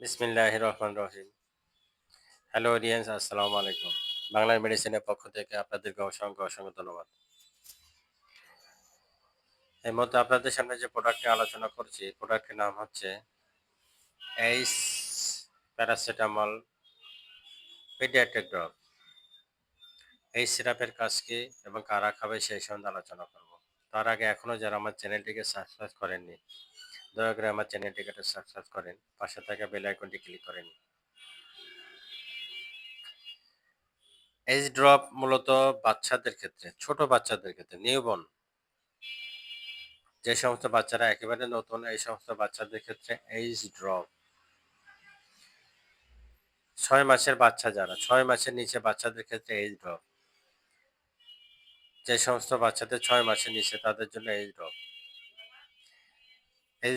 বিসমিল্লাহ রহমান রহিম। Hello audience আসসালামু আলাইকুম। বাংলার মেডিসিনের পক্ষ থেকে আপনাদেরকে অসংখ্য অসংখ্য ধন্যবাদ। এই মধ্যে আপনাদের সামনে যে প্রোডাক্টটি আলোচনা করছি প্রোডাক্টের নাম হচ্ছে এইস প্যারাসিটামল পিডিয়াট্রিক ড্রপ এই সিরাপের কাজ কি এবং কারা খাবে সেই সম্বন্ধে আলোচনা করব। তার আগে এখনও যারা আমার চ্যানেলটিকে সাবস্ক্রাইব করেননি দয়া করে আমার চ্যানেলটিকে সাবস্ক্রাইব করেন। পাশে থাকা বেল আইকনটি ক্লিক করেন। এইচ ড্রপ মূলত বাচ্চাদের ক্ষেত্রে, ছোট বাচ্চাদের ক্ষেত্রে নিউবর্ন যে সমস্ত বাচ্চারা একেবারে নতুন, এই সমস্ত বাচ্চাদের ক্ষেত্রে এইচ ড্রপ ছয় মাসের বাচ্চা যারা, ছয় মাসের নিচে বাচ্চাদের ক্ষেত্রে এইচ ড্রপ যে সমস্ত বাচ্চাদের ছয় মাসের নিচে তাদের জন্য এইচ ড্রপ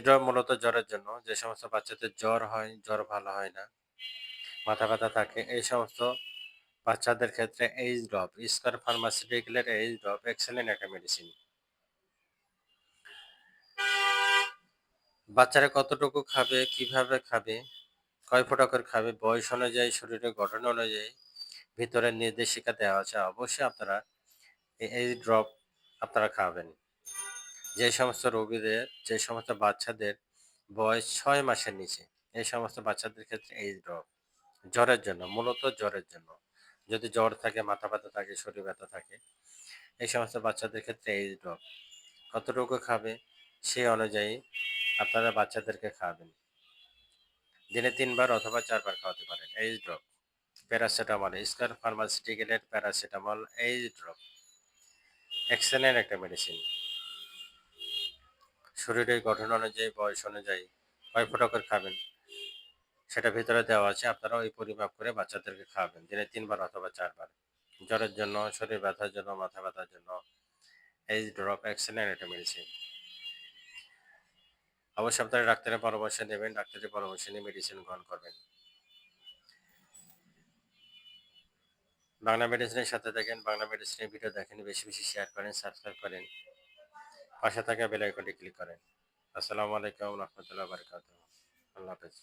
ড্রপ মূলত জ্বরের জন্য। যে সমস্ত বাচ্চাদের জ্বর হয়, জ্বর ভালো হয় না, মাথা ব্যথা থাকে, এই সমস্ত বাচ্চাদের ক্ষেত্রে এইচ ড্রপ স্কোয়ার ফার্মাসিউটিক্যালের এইচ ড্রপ এক্সেলেন্ট একটা মেডিসিন বাচ্চারা কতটুকু খাবে, কীভাবে খাবে, কয় ফোঁটা করে খাবে, বয়স অনুযায়ী, শরীরের গঠন অনুযায়ী, ভিতরে নির্দেশিকা দেওয়া আছে, অবশ্যই আপনারা এই ড্রপ আপনারা খাবেন। যে সমস্ত রোগীদের, যে সমস্ত বাচ্চাদের বয়স ছয় মাসের নিচে, এই সমস্ত বাচ্চাদের ক্ষেত্রে এই ড্রপ জ্বরের জন্য, মূলত জ্বরের জন্য। যদি জ্বর থাকে, মাথা ব্যথা থাকে, শরীর ব্যথা থাকে, এই সমস্ত বাচ্চাদের ক্ষেত্রে এই ড্রপ কতটুকু খাবে, সেই অনুযায়ী আপনারা বাচ্চাদেরকে খাওয়াবেন দিনে তিনবার অথবা চারবার খাওয়াতে পারেন এইচ ড্রপ প্যারাসিটামল স্কার ফার্মাসিউটিক্যালের প্যারাসিটামল এইচ ড্রপ এক্সেলেন্ট একটা মেডিসিন শরীরের গঠন অনুযায়ী, বয়স অনুযায়ী কয় ফোটা করে খাবেন? সেটা ভিতরে দেওয়া আছে আপনারা ওই পরিমাপ করে বাচ্চাদেরকে খাওয়াবেন। দিনে তিনবার অথবা চারবার। জ্বরের জন্য, শরীর ব্যথার জন্য, মাথা ব্যথার জন্য এইচ ড্রপ এক্সেলেন্ট একটা মেডিসিন অবশ্যই আপনারা ডাক্তারের পরামর্শ নেবেন, ডাক্তারের পরামর্শ নিয়ে মেডিসিন গ্রহণ করবেন। বাংলা মেডিসিনের সাথে দেখেন বাংলা মেডিসিনের ভিডিও দেখেন, বেশি বেশি শেয়ার করেন সাবস্ক্রাইব করেন। পাশে থাকা বেল আইকনটি ক্লিক করেন। আসসালামু আলাইকুম রহমতুল্লাহ বারকাত আল্লাহ হাফেজ।